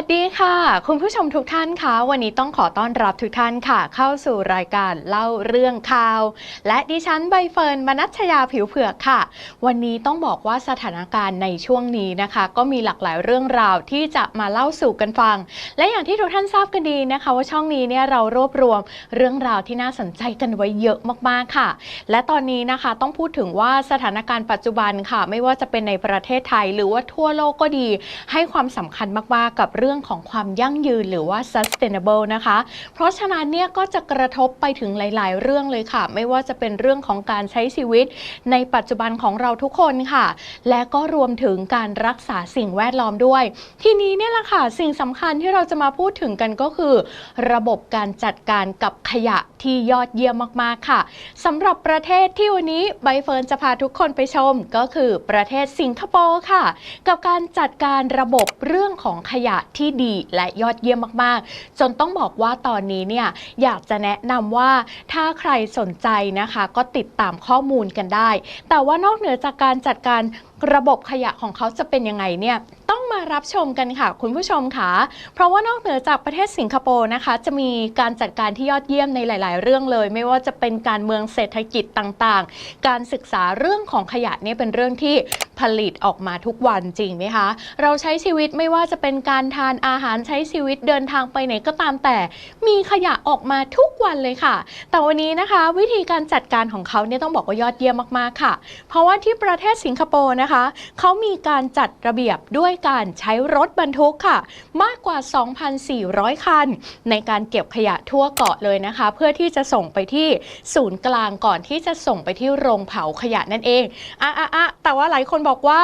วัสดีค่ะ คุณผู้ชมทุกท่านคะวันนี้ต้องขอต้อนรับทุกท่านค่ะ เข้าสู่รายการเล่าเรื่องข่าว และดิฉันใบเฟิร์นมนัชยาผิวเผือกค่ะ วันนี้ต้องบอกว่าสถานการณ์ในช่วงนี้นะคะ ก็มีหลากหลายเรื่องราวที่จะมาเล่าสู่กันฟัง และอย่างที่ทุกท่านทราบกันดีนะคะ ว่าช่องนี้เนี่ยเรารวบรวมเรื่องราวที่น่าสนใจกันไว้เยอะมากๆค่ะ และตอนนี้นะคะต้องพูดถึงว่าสถานการณ์ปัจจุบันค่ะ ไม่ว่าจะเป็นในประเทศไทย หรือว่าทั่วโลกก็ดี ให้ความสำคัญมากๆกับเรื่องื่องของความยั่งยืนหรือว่า sustainable นะคะ เพราะฉะนั้นเนี่ยก็จะกระทบไปถึงหลาย ๆ เรื่องเลยค่ะ ไม่ว่าจะเป็นเรื่องของการใช้ชีวิต ในปัจจุบันของเราทุกคนค่ะ และก็รวมถึงการรักษาสิ่งแวดล้อมด้วย ทีนี้เนี่ยแหละค่ะสิ่งสำคัญที่เราจะมาพูดถึงกันก็คือ ระบบการจัดการกับขยะที่ยอดเยี่ยมมาก ๆ ค่ะสำหรับประเทศที่วันนี้ใบเฟิร์นจะพาทุกคนไปชมก็คือประเทศสิงคโปร์ค่ะ กับการจัดการระบบเรื่องของขยะที่ดีและยอดเยี่ยมมากๆ จนต้องบอกว่าตอนนี้เนี่ยอยากจะแนะนำว่าถ้าใครสนใจนะคะ ก็ติดตามข้อมูลกันได้ แต่ว่านอกเหนือจากการจัดการระบบขยะของเขาจะเป็นยังไงเนี่ยต้องมารับชมกันค่ะ คุณผู้ชมค่ะ เพราะว่านอกเหนือจากประเทศสิงคโปร์นะคะ จะมีการจัดการที่ยอดเยี่ยมในหลาย ๆ เรื่องเลย ไม่ว่าจะเป็นการเมืองเศรษฐกิจต่างๆ การศึกษาเรื่องของขยะเนี่ยเป็นเรื่องที่ผลิตออกมาทุกวันจริงไหมคะ เราใช้ชีวิตไม่ว่าจะเป็นการทานอาหารใช้ชีวิตเดินทางไปไหนก็ตามแต่ มีขยะออกมาทุกวันเลยค่ะ แต่วันนี้นะคะ วิธีการจัดการของเขาเนี่ยต้องบอกว่ายอดเยี่ยมมากๆค่ะ เพราะว่าที่ประเทศสิงคโปร์นะคะเขามีการจัดระเบียบด้วยการใช้รถบรรทุกค่ะ มากกว่า 2,400 คัน ในการเก็บขยะทั่วเกาะเลยนะคะ เพื่อที่จะส่งไปที่ศูนย์กลางก่อนที่จะส่งไปที่โรงเผาขยะนั่นเองอะอะอะแต่ว่าหลายคนบอกว่า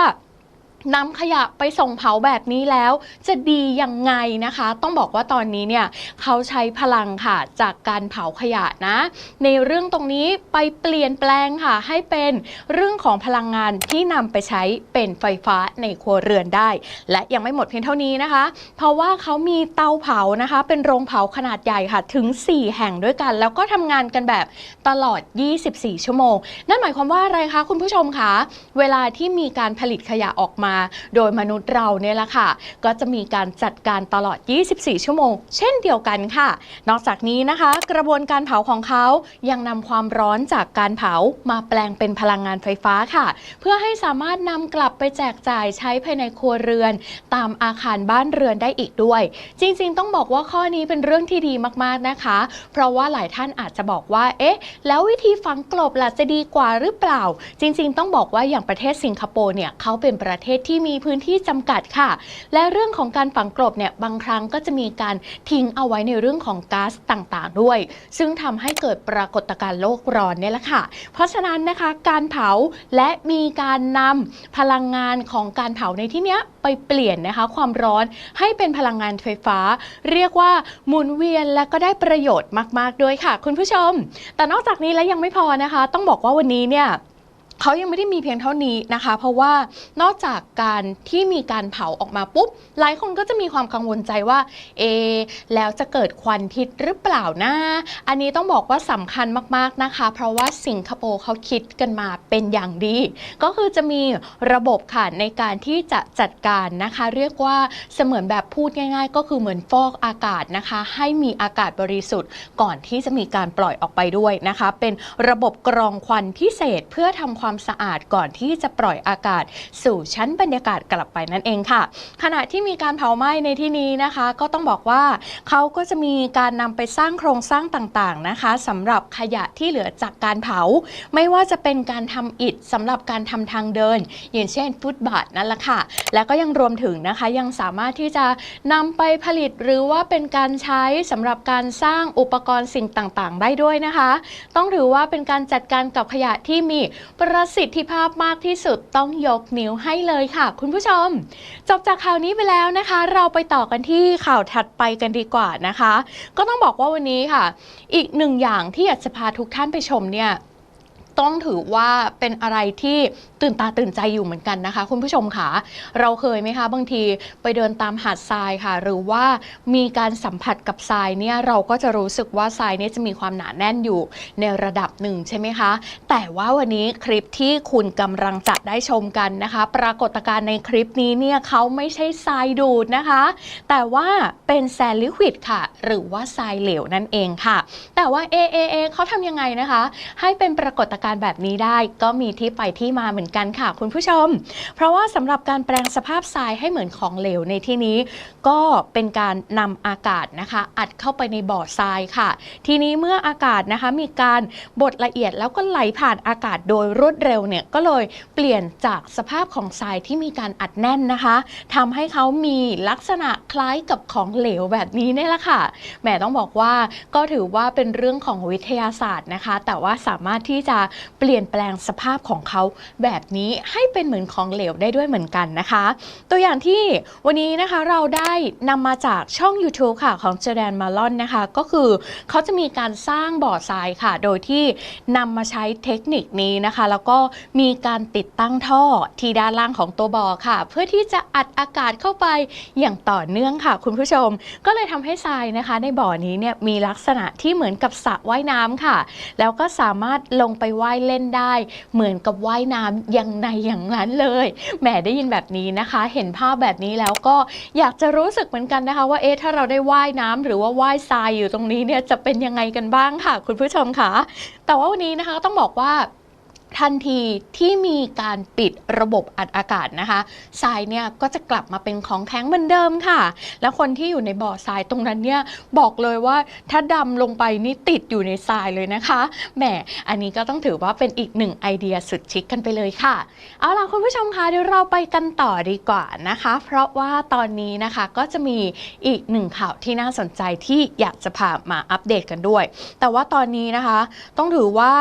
นำขยะไปส่งเผาแบบนี้แล้ว จะดียังไงนะคะ ต้องบอกว่าตอนนี้เนี่ยเขาใช้พลังค่ะจากการเผาขยะนะ ในเรื่องตรงนี้ไปเปลี่ยนแปลงค่ะให้เป็นเรื่องของพลังงานที่นำไปใช้เป็นไฟฟ้าในครัวเรือนได้ และยังไม่หมดเพียงเท่านี้นะคะ เพราะว่าเขามีเตาเผานะคะ เป็นโรงเผาขนาดใหญ่ค่ะถึง 4 แห่งด้วยกัน แล้วก็ทำงานกันแบบตลอด 24 ชั่วโมง นั่นหมายความว่าอะไรคะคุณผู้ชมคะเวลาที่มีการผลิตขยะออกมาโดยมนุษย์เราเนี่ยแหละค่ะ ก็จะมีการจัดการตลอด 24 ชั่วโมง เช่นเดียวกันค่ะ นอกจากนี้นะคะ กระบวนการเผาของเขายังนำความร้อนจากการเผามาแปลงเป็นพลังงานไฟฟ้าค่ะ เพื่อให้สามารถนำกลับไปแจกจ่ายใช้ภายในครัวเรือน ตามอาคารบ้านเรือนได้อีกด้วย จริงๆ ต้องบอกว่าข้อนี้เป็นเรื่องที่ดีมากๆนะคะ เพราะว่าหลายท่านอาจจะบอกว่า เอ๊ะ แล้ววิธีฝังกลบล่ะจะดีกว่าหรือเปล่า จริงๆ ต้องบอกว่าอย่างประเทศสิงคโปร์เนี่ยเขาเป็นประเทศที่มีพื้นที่จำกัดค่ะ และเรื่องของการฝังกลบเนี่ยบางครั้งก็จะมีการทิ้งเอาไว้ในเรื่องของก๊าซต่างๆ ด้วย ซึ่งทำให้เกิดปรากฏการณ์โลกร้อนเนี่ยแหละค่ะ เพราะฉะนั้นนะคะการเผาและมีการนำพลังงานของการเผาในที่เนี้ยไปเปลี่ยนนะคะความร้อนให้เป็นพลังงานไฟฟ้า เรียกว่าหมุนเวียนและก็ได้ประโยชน์มาก ๆ ด้วยค่ะ คุณผู้ชม แต่นอกจากนี้แล้วยังไม่พอนะคะ ต้องบอกว่าวันนี้เนี่ย เขายังไม่ได้มีเพียงเท่านี้นะคะ เพราะว่านอกจากการที่มีการเผาออกมาปุ๊บ หลายคนก็จะมีความกังวลใจว่า เอ แล้วจะเกิดควันพิษหรือเปล่านะ อันนี้ต้องบอกว่าสำคัญมากๆนะคะ เพราะว่าสิงคโปร์เขาคิดกันมาเป็นอย่างดี ก็คือจะมีระบบค่ะในการที่จะจัดการนะคะ เรียกว่าเสมือนแบบพูดง่าย ๆ ก็คือเหมือนฟอกอากาศนะคะ ให้มีอากาศบริสุทธิ์ ก่อนที่จะมีการปล่อยออกไปด้วยนะคะ เป็นระบบกรองควันพิเศษเพื่อทำความสะอาดก่อนที่จะปล่อยอากาศ สู่ชั้นบรรยากาศกลับไปนั่นเองค่ะ ขณะที่มีการเผาไหม้ในที่นี้นะคะ ก็ต้องบอกว่าเขาก็จะมีการนำไปสร้างโครงสร้างต่างๆนะคะสำหรับขยะที่เหลือจากการเผา ไม่ว่าจะเป็นการทำอิฐสำหรับการทำทางเดิน อย่างเช่นฟุตบาทนั่นแหละค่ะ แล้วก็ยังรวมถึงนะคะยังสามารถที่จะนำไปผลิตหรือว่าเป็นการใช้สำหรับการสร้างอุปกรณ์สิ่งต่างๆ ได้ด้วยนะคะ ต้องถือว่าเป็นการจัดการกับขยะที่มีประประสิทธิภาพมากที่สุดต้องยกนิ้วให้เลยค่ะ คุณผู้ชม จบจากข่าวนี้ไปแล้วนะคะ เราไปต่อกันที่ข่าวถัดไปกันดีกว่านะคะ ก็ต้องบอกว่าวันนี้ค่ะ อีกหนึ่งอย่างที่อยากจะพาทุกท่านไปชมเนี่ยต้องถือว่าเป็นอะไรที่ ตื่นตาตื่นใจอยู่เหมือนกันนะคะ คุณผู้ชมค่ะ เราเคยไหมคะ บางทีไปเดินตามหาดทรายค่ะ หรือว่ามีการสัมผัสกับทรายเนี่ยเราก็จะรู้สึกว่าทรายเนี่ยจะมีความหนาแน่นอยู่ในระดับหนึ่งใช่ไหมคะ แต่ว่าวันนี้คลิปที่คุณกำลังจะได้ชมกันนะคะ ปรากฏการณ์ในคลิปนี้เนี่ยเขาไม่ใช่ทรายดูดนะคะ แต่ว่าเป็นแซลิควิดค่ะ หรือว่าทรายเหลวนั่นเองค่ะ แต่ว่า AAA เขาทำยังไงนะคะ ให้เป็นปรากฏการณ์แบบนี้ได้ก็มีที่ไปที่มาเหมือนกันค่ะ คุณผู้ชม เพราะว่าสำหรับการแปลงสภาพทรายให้เหมือนของเหลวในที่นี้ ก็เป็นการนำอากาศนะคะ อัดเข้าไปในบ่อทรายค่ะ ทีนี้เมื่ออากาศนะคะมีการบดละเอียดแล้วก็ไหลผ่านอากาศโดยรวดเร็วเนี่ยก็เลยเปลี่ยนจากสภาพของทรายที่มีการอัดแน่นนะคะทำให้เขามีลักษณะคล้ายกับของเหลวแบบนี้นี่แหละค่ะแหมต้องบอกว่าก็ถือว่าเป็นเรื่องของวิทยาศาสตร์นะคะ แต่ว่าสามารถที่จะเปลี่ยนแปลงสภาพของเขาแบบนี้ให้เป็นเหมือนของเหลวได้ด้วยเหมือนกันนะคะ ตัวอย่างที่วันนี้นะคะเราได้นำมาจากช่อง YouTube ค่ะของเจแดนมาลอนนะคะ ก็คือเขาจะมีการสร้างบ่อทรายค่ะ โดยที่นำมาใช้เทคนิคนี้นะคะ แล้วก็มีการติดตั้งท่อที่ด้านล่างของตัวบ่อค่ะ เพื่อที่จะอัดอากาศเข้าไปอย่างต่อเนื่องค่ะ คุณผู้ชมก็เลยทำให้ทรายนะคะ ในบ่อนี้เนี่ยมีลักษณะที่เหมือนกับสระว่ายน้ำค่ะ แล้วก็สามารถลงไปว่ายเล่นได้ เหมือนกับว่ายน้ำอย่างในอย่างนั้นเลยแหมได้ยินแบบนี้นะคะ เห็นภาพแบบนี้แล้วก็อยากจะรู้สึกเหมือนกันนะคะ ว่าเอ๊ะถ้าเราได้ว่ายน้ำหรือว่าว่ายทรายอยู่ตรงนี้เนี่ยจะเป็นยังไงกันบ้างค่ะ คุณผู้ชมค่ะแต่ว่าวันนี้นะคะต้องบอกว่า ทันทีที่มีการปิดระบบอัดอากาศนะคะทรายเนี่ยก็จะกลับมาเป็นของแข็งเหมือนเดิมค่ะ แล้วคนที่อยู่ในบ่อทรายตรงนั้นเนี่ยบอกเลยว่าถ้าดำลงไปนี่ติดอยู่ในทรายเลยนะคะแหมอันนี้ก็ต้องถือว่าเป็นอีกหนึ่งไอเดียสุดชิคกันไปเลยค่ะ เอาล่ะคุณผู้ชมคะเดี๋ยวเราไปกันต่อดีกว่านะคะ เพราะว่าตอนนี้นะคะก็จะมีอีกหนึ่งข่าวที่น่าสนใจที่อยากจะพามาอัปเดตกันด้วย แต่ว่าตอนนี้นะคะ ต้องถือว่า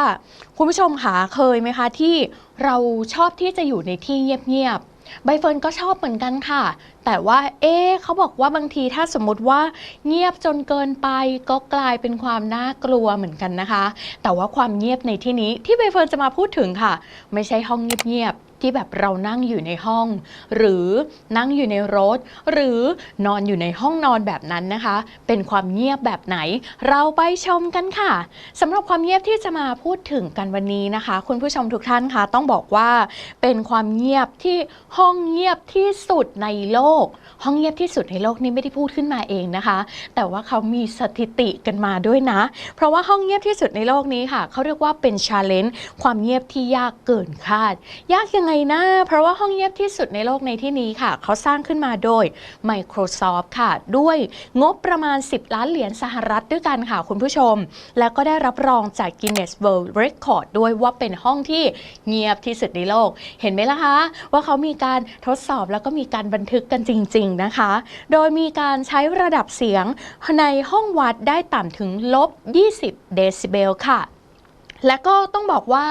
คุณผู้ชมคะเคยไหมคะที่เราชอบที่จะอยู่ในที่เงียบๆ ใบเฟิร์นก็ชอบเหมือนกันค่ะ แต่ว่าเอ๊เขาบอกว่าบางทีถ้าสมมติว่าเงียบจนเกินไปก็กลายเป็นความน่ากลัวเหมือนกันนะคะ แต่ว่าความเงียบในที่นี้ที่ใบเฟิร์นจะมาพูดถึงค่ะ ไม่ใช่ห้องเงียบๆ ที่แบบเรานั่งอยู่ในห้อง หรือนั่งอยู่ในรถ หรือนอนอยู่ในห้องนอนแบบนั้นนะคะ เป็นความเงียบแบบไหน เราไปชมกันค่ะสำหรับความเงียบที่จะมาพูดถึงกันวันนี้นะคะ คุณผู้ชมทุกท่านคะต้องบอกว่า เป็นความเงียบที่ห้องเงียบที่สุดในโลก ห้องเงียบที่สุดในโลกนี้ไม่ได้พูดขึ้นมาเองนะคะ แต่ว่าเขามีสถิติกันมาด้วยนะ เพราะว่าห้องเงียบที่สุดในโลกนี้ค่ะเขาเรียกว่าเป็นชาเลนจ์ความเงียบที่ยากเกินคาด ยากยังไงนะ เพราะว่าห้องเงียบที่สุดในโลกในที่นี้ค่ะ เขาสร้างขึ้นมาโดย Microsoft ค่ะ ด้วยงบประมาณ 10 ล้านเหรียญสหรัฐด้วยกันค่ะคุณผู้ชม แล้วก็ได้รับรองจาก Guinness World Record ด้วยว่าเป็นห้องที่เงียบที่สุดในโลก เห็นไหมล่ะคะ ว่าเขามีการทดสอบแล้วก็มีการบันทึกกันจริง ๆนะคะ โดยมีการใช้ระดับเสียงในห้องวัดได้ต่ำถึงลบ 20 เดซิเบลค่ะ และก็ต้องบอกว่า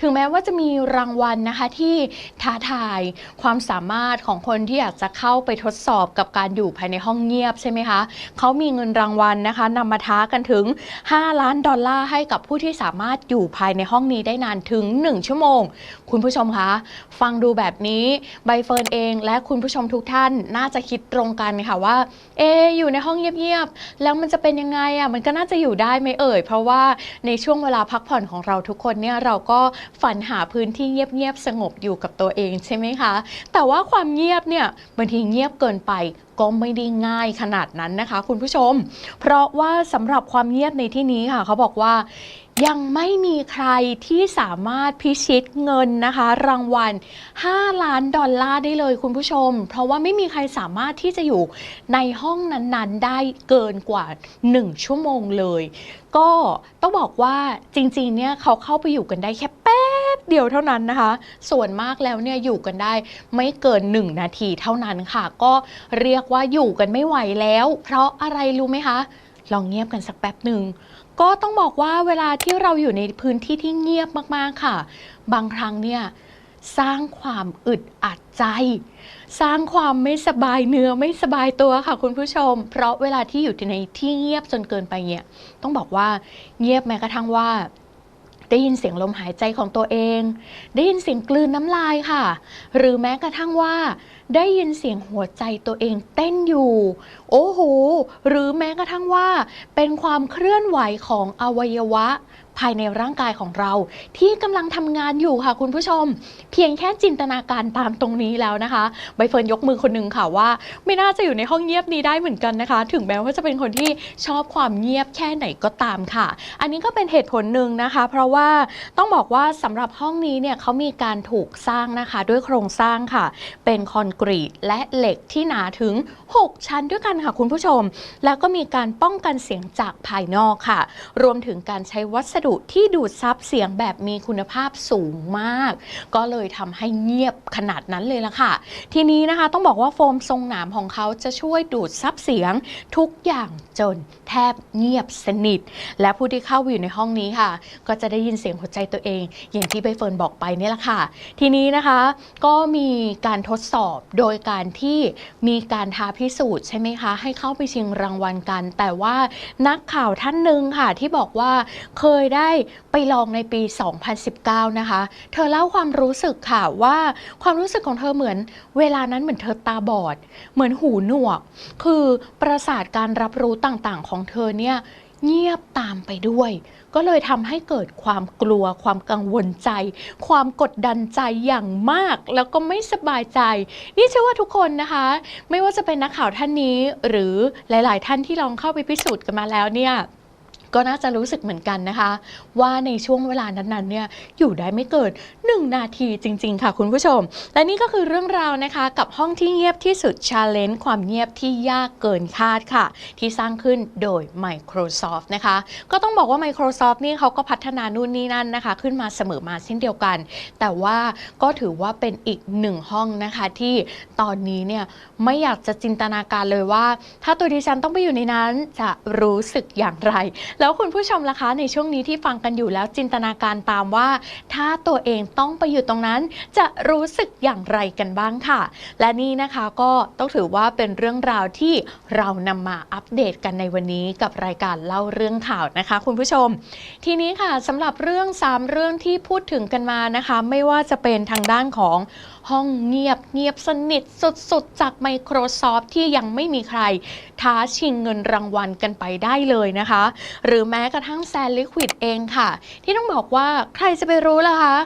ถึงแม้ว่าจะมีรางวัลนะคะที่ท้าทายความสามารถของคนที่อยากจะเข้าไปทดสอบกับการอยู่ภายในห้องเงียบใช่ไหมคะเขามีเงินรางวัลนะคะนำมาท้ากันถึง 5 ล้านดอลลาร์ให้กับผู้ที่สามารถอยู่ภายในห้องนี้ได้นานถึง 1 ชั่วโมง คุณผู้ชมคะฟังดูแบบนี้ใบเฟิร์นเอง และคุณผู้ชมทุกท่านน่าจะคิดตรงกันค่ะว่า เออยู่ในห้องเงียบๆแล้วมันจะเป็นยังไงอะมันก็น่าจะอยู่ได้ไหมเอ่ย เพราะว่าในช่วงเวลาพักผ่อนของเราทุกคนเนี่ยเราก็ฝันหาพื้นที่เงียบๆสงบอยู่กับตัวเองใช่ไหมคะ แต่ว่าความเงียบเนี่ยบางทีเงียบเกินไปก็ไม่ได้ง่ายขนาดนั้นนะคะ คุณผู้ชม เพราะว่าสำหรับความเงียบในที่นี้ค่ะ เขาบอกว่า ยังไม่มีใครที่สามารถพิชิตเงินนะคะ รางวัล 5 ล้านดอลลาร์ได้เลยคุณผู้ชม เพราะว่าไม่มีใครสามารถที่จะอยู่ในห้องนั้นๆ ได้เกินกว่า 1 ชั่วโมงเลย ก็ต้องบอกว่าจริงๆเนี่ยเขาเข้าไปอยู่กันได้แค่แป๊บเดียวเท่านั้นนะคะ ส่วนมากแล้วเนี่ยอยู่กันได้ไม่เกิน 1 นาทีเท่านั้นค่ะ ก็เรียกว่าอยู่กันไม่ไหวแล้ว เพราะอะไรรู้ไหมคะ ลองเงียบกันสักแป๊บหนึ่ง ก็ต้องบอกว่าเวลาที่เราอยู่ในพื้นที่ที่เงียบมากๆค่ะ บางครั้งเนี่ยสร้างความอึดอัดใจ สร้างความไม่สบายเนื้อไม่สบายตัวค่ะคุณผู้ชม เพราะเวลาที่อยู่ในที่เงียบจนเกินไปเนี่ยต้องบอกว่าเงียบแม้กระทั่งว่า ได้ยินเสียงลมหายใจของตัวเอง ได้ยินเสียงกลืนน้ำลายค่ะ หรือแม้กระทั่งว่า ได้ยินเสียงหัวใจตัวเองเต้นอยู่ โอ้โห หรือแม้กระทั่งว่า เป็นความเคลื่อนไหวของอวัยวะ ภายในร่างกายของเรา ที่กำลังทำงานอยู่ค่ะคุณผู้ชม เพียงแค่จินตนาการตามตรงนี้แล้วนะคะใบเฟิร์นยกมือคนหนึ่งค่ะว่า ไม่น่าจะอยู่ในห้องเงียบนี้ได้เหมือนกันนะคะ ถึงแม้ว่าจะเป็นคนที่ชอบความเงียบแค่ไหนก็ตามค่ะ อันนี้ก็เป็นเหตุผลหนึ่งนะคะ เพราะว่าต้องบอกว่าสำหรับห้องนี้เนี่ยเขามีการถูกสร้างนะคะ ด้วยโครงสร้างค่ะ เป็นคอนกรีตและเหล็กที่หนาถึง 6 ชั้นด้วยกันค่ะคุณผู้ชม แล้วก็มีการป้องกันเสียงจากภายนอกค่ะ รวมถึงการใช้วัสดุที่ดูดซับเสียงแบบมีคุณภาพสูงมาก ก็เลยทำให้เงียบขนาดนั้นเลยละค่ะ ทีนี้นะคะต้องบอกว่าโฟมทรงหนามของเขาจะช่วยดูดซับเสียงทุกอย่างจนแทบเงียบสนิท และผู้ที่เข้าอยู่ในห้องนี้ค่ะ ก็จะได้ยินเสียงหัวใจตัวเอง อย่างที่ใบเฟิร์นบอกไปนี่แหละค่ะ ทีนี้นะคะก็มีการทดสอบโดยการที่มีการท้าพิสูจน์ใช่ไหมคะ ให้เข้าไปชิงรางวัลกัน แต่ว่านักข่าวท่านหนึ่งค่ะ ที่บอกว่าเคยได้ไปลองในปี 2019 นะคะ เธอเล่าความรู้สึกค่ะว่าความรู้สึกของเธอเหมือน เวลานั้นเหมือนเธอตาบอด เหมือนหูหนวก คือประสาทการรับรู้ต่างๆ ของเธอเนี่ย เงียบตามไปด้วย ก็เลยทำให้เกิดความกลัว ความกังวลใจ ความกดดันใจอย่างมาก แล้วก็ไม่สบายใจ นี่เชื่อว่าทุกคนนะคะ ไม่ว่าจะเป็นนักข่าวท่านนี้ หรือหลาย ๆ ท่านที่ลองเข้าไปพิสูจน์กันมาแล้วเนี่ย ก็น่าจะรู้สึกเหมือนกันนะคะ ว่าในช่วงเวลานั้นๆเนี่ยอยู่ได้ไม่เกิน1นาทีจริง ๆ ค่ะคุณผู้ชม และนี่ก็คือเรื่องราวนะคะ กับห้องที่เงียบที่สุด Challenge ความเงียบที่ยากเกินคาดค่ะ ที่สร้างขึ้นโดย Microsoft นะคะ ก็ต้องบอกว่า Microsoft นี่เขาก็พัฒนานู่นนี่นั่นนะคะ ขึ้นมาเสมอมาเช่นเดียวกัน แต่ว่าก็ถือว่าเป็นอีกหนึ่งห้องนะคะที่ตอนนี้เนี่ยไม่อยากจะจินตนาการเลยว่า ถ้าตัวดิฉันต้องไปอยู่ในนั้นจะรู้สึกอย่างไรแล้วคุณผู้ชมล่ะคะ ในช่วงนี้ที่ฟังกันอยู่แล้วจินตนาการตามว่า ถ้าตัวเองต้องไปอยู่ตรงนั้น จะรู้สึกอย่างไรกันบ้างค่ะ และนี่นะคะก็ต้องถือว่าเป็นเรื่องราวที่เรานำมาอัปเดตกันในวันนี้กับรายการเล่าเรื่องข่าวนะคะ คุณผู้ชม ทีนี้ค่ะสำหรับเรื่อง3เรื่องที่พูดถึงกันมานะคะ ไม่ว่าจะเป็นทางด้านของ ห้องเงียบเงียบสนิทสุดๆ จาก Microsoft ที่ยังไม่มีใคร ท้าชิงเงินรางวัลกันไปได้เลยนะคะ หรือแม้กระทั่งแซนลิควิดเองค่ะ ที่ต้องบอกว่าใครจะไปรู้ล่ะคะ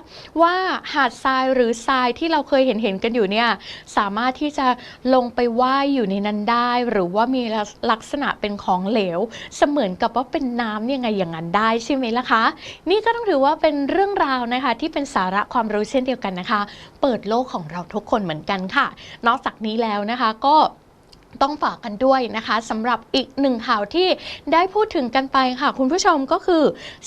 ว่าหาดทรายหรือทรายที่เราเคยเห็นเห็นกันอยู่เนี่ยสามารถที่จะลงไปว่ายอยู่ในนั้นได้ หรือว่ามีลักษณะเป็นของเหลว เสมือนกับว่าเป็นน้ำยังไงอย่างนั้นได้ใช่ไหมล่ะคะ นี่ก็ต้องถือว่าเป็นเรื่องราวนะคะที่เป็นสาระความรู้เช่นเดียวกันนะคะ เปิดโลกของเราทุกคนเหมือนกันค่ะ นอกจากนี้แล้วนะคะก็ ต้องฝากกันด้วยนะคะสำหรับอีกหนึ่งข่าวที่ได้พูดถึงกันไปค่ะ คุณผู้ชมก็คือ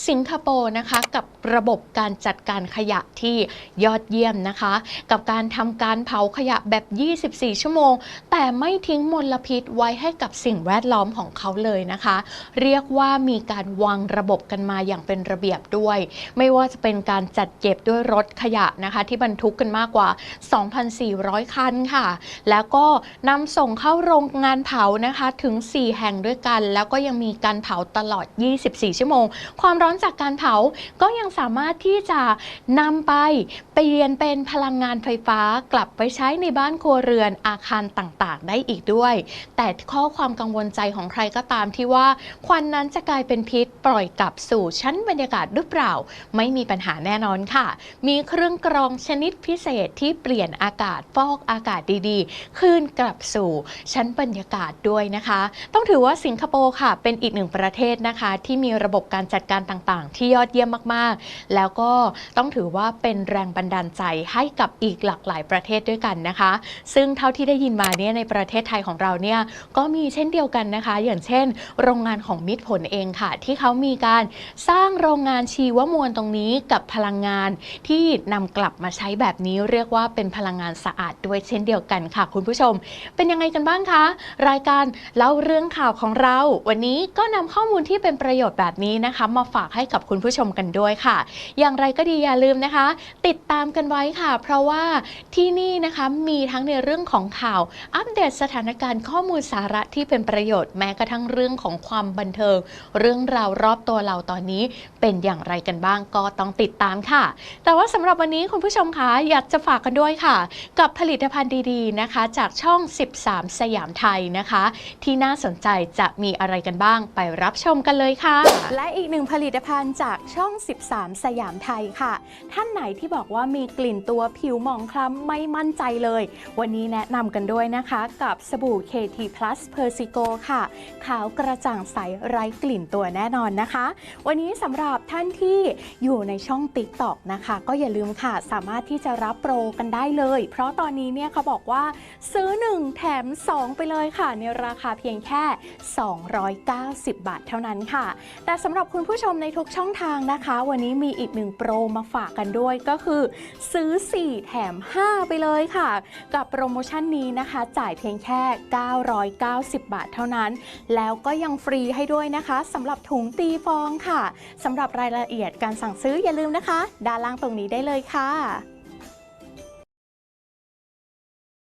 สิงคโปร์นะคะกับระบบการจัดการขยะที่ยอดเยี่ยมนะคะ กับการทำการเผาขยะแบบ 24 ชั่วโมง แต่ไม่ทิ้งมลพิษไว้ให้กับสิ่งแวดล้อมของเขาเลยนะคะ เรียกว่ามีการวางระบบกันมาอย่างเป็นระเบียบด้วย ไม่ว่าจะเป็นการจัดเก็บด้วยรถขยะนะคะ ที่บรรทุกกันมากกว่า 2,400 คันค่ะ แล้วก็นำส่งเข้าโรงงานเผานะคะถึง 4 แห่งด้วยกัน แล้วก็ยังมีการเผาตลอด 24 ชั่วโมง ความร้อนจากการเผาก็ยังสามารถที่จะนำไปเปลี่ยนเป็นพลังงานไฟฟ้ากลับไปใช้ในบ้านครัวเรือนอาคารต่างๆ ได้อีกด้วย แต่ข้อความกังวลใจของใครก็ตามที่ว่าควันนั้นจะกลายเป็นพิษปล่อยกลับสู่ชั้นบรรยากาศหรือเปล่า ไม่มีปัญหาแน่นอนค่ะ มีเครื่องกรองชนิดพิเศษที่เปลี่ยนอากาศฟอกอากาศดีๆ คืนกลับสู่ชั้นบรรยากาศด้วยนะคะ ต้องถือว่าสิงคโปร์ค่ะ เป็นอีกหนึ่งประเทศนะคะ ที่มีระบบการจัดการต่างๆ ที่ยอดเยี่ยมมากๆ แล้วก็ต้องถือว่าเป็นแรงบันดาลใจให้กับอีกหลากหลายประเทศด้วยกันนะคะ ซึ่งเท่าที่ได้ยินมาเนี่ยในประเทศไทยของเราเนี่ยก็มีเช่นเดียวกันนะคะ อย่างเช่น โรงงานของมิตรผลเองค่ะ ที่เขามีการสร้างโรงงานชีวมวลตรงนี้กับพลังงานที่นำกลับมาใช้แบบนี้เรียกว่าเป็นพลังงานสะอาดด้วยเช่นเดียวกันค่ะ คุณผู้ชม เป็นยังไงกันบ้างคะรายการเล่าเรื่องข่าวของเรา วันนี้ก็นำข้อมูลที่เป็นประโยชน์แบบนี้นะคะ มาฝากให้กับคุณผู้ชมกันด้วยค่ะ อย่างไรก็ดีอย่าลืมนะคะ ติดตามกันไว้ค่ะ เพราะว่าที่นี่นะคะมีทั้งในเรื่องของข่าว อัปเดตสถานการณ์ข้อมูลสาระที่เป็นประโยชน์แม้กระทั่งเรื่องของความบันเทิง เรื่องราวรอบตัวเราตอนนี้เป็นอย่างไรกันบ้างก็ต้องติดตามค่ะ แต่ว่าสำหรับวันนี้คุณผู้ชมคะอยากจะฝากกันด้วยค่ะ กับผลิตภัณฑ์ดีๆนะคะ จากช่อง 13 สยามามไทยนะคะ ที่น่าสนใจจะมีอะไรกันบ้างไปรับชมกันเลยค่ะ และอีกหนึ่งผลิตภัณฑ์จากช่อง 13 สยามไทยค่ะ ท่านไหนที่บอกว่ามีกลิ่นตัวผิวหมองคล้ำไม่มั่นใจเลย วันนี้แนะนำกันด้วยนะคะ กับสบู่ KT Plus Persico ค่ะ ขาวกระจ่างใสไร้กลิ่นตัวแน่นอนนะคะ วันนี้สำหรับท่านที่อยู่ในช่อง TikTok นะคะ ก็อย่าลืมค่ะสามารถที่จะรับโปรกันได้เลย เพราะตอนนี้เนี่ยเขาบอกว่าซื้อ 1 แถม 2ไปเลยค่ะ ในราคาเพียงแค่ 290 บาทเท่านั้นค่ะ แต่สำหรับคุณผู้ชมในทุกช่องทางนะคะ วันนี้มีอีกหนึ่งโปรมาฝากกันด้วยก็คือ ซื้อ 4 แถม 5 ไปเลยค่ะ กับโปรโมชั่นนี้นะคะ จ่ายเพียงแค่ 990 บาทเท่านั้น แล้วก็ยังฟรีให้ด้วยนะคะสำหรับถุงตีฟองค่ะสำหรับรายละเอียดการสั่งซื้ออย่าลืมนะคะ ด้านล่างตรงนี้ได้เลยค่ะ